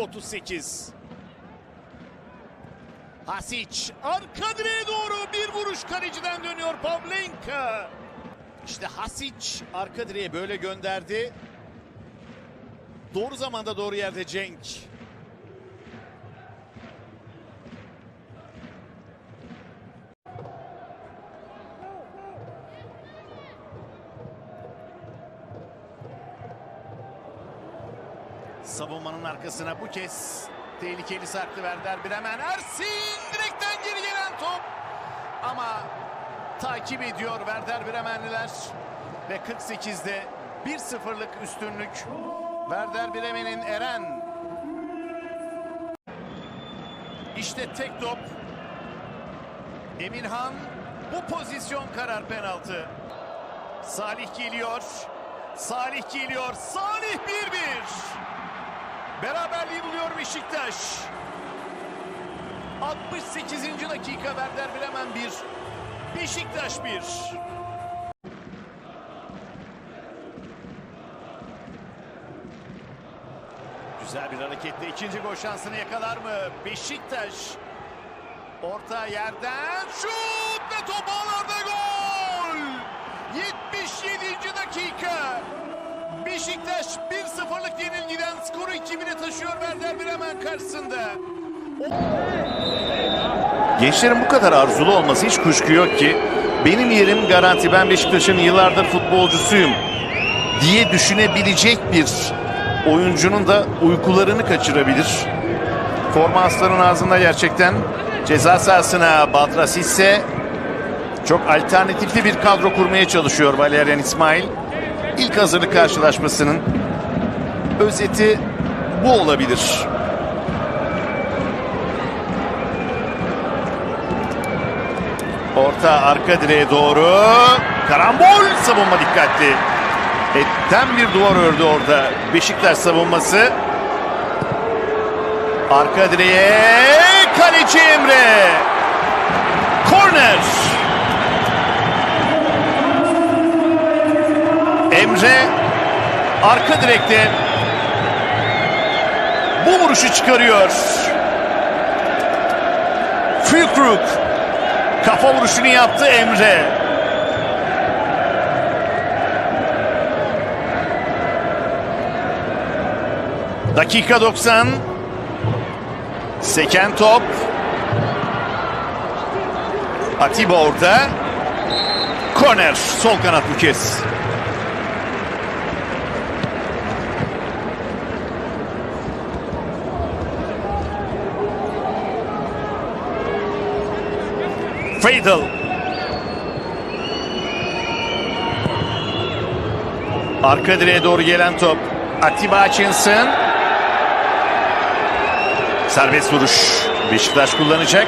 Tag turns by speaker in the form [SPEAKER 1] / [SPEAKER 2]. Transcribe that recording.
[SPEAKER 1] 38. Hasic arka direğe doğru bir vuruş kaleciden dönüyor Pavlenka. İşte Hasic arka direğe böyle gönderdi. Doğru zamanda doğru yerde Cenk. Savunmanın arkasına bu kez tehlikeli sarktı Werder Bremen. Ersin direkten geri gelen top. Ama takip ediyor Werder Bremenliler. Ve 48'de 1-0'lık üstünlük. Werder Bremen'in Eren. İşte tek top. Emirhan bu pozisyon karar penaltı. Salih geliyor. Salih geliyor. Salih 1-1. Beraberliği buluyor Beşiktaş. 68. dakika Werder Bremen 1. Beşiktaş 1. Güzel bir hareketle ikinci gol şansını yakalar mı? Beşiktaş. Orta yerden şut ve top ağlarda gol. 77. Beşiktaş 1-0'lık yenilgiden skoru 2000'e taşıyor Werder Bremen karşısında.
[SPEAKER 2] Gençlerin bu kadar arzulu olması hiç kuşku yok ki benim yerim garanti ben Beşiktaş'ın yıllardır futbolcusuyum diye düşünebilecek bir oyuncunun da uykularını kaçırabilir. Forma aslanın ağzında gerçekten ceza sahasına Badras ise çok alternatifli bir kadro kurmaya çalışıyor Valerian İsmail. İlk hazırlık karşılaşmasının özeti bu olabilir. Orta arka direğe doğru. Karambol savunma dikkatli. Etten bir duvar ördü orada Beşiktaş savunması. Arka direğe kaleci Emre. Korner. Arka direkte bu vuruşu çıkarıyor. Fükruk Kafa vuruşunu yaptı Emre. Dakika 90. Seken top. Atiba orada. Korner. Sol kanat bu kez. Fatal. Arka direğe doğru gelen top. Atiba Hutchinson. Serbest vuruş. Beşiktaş kullanacak.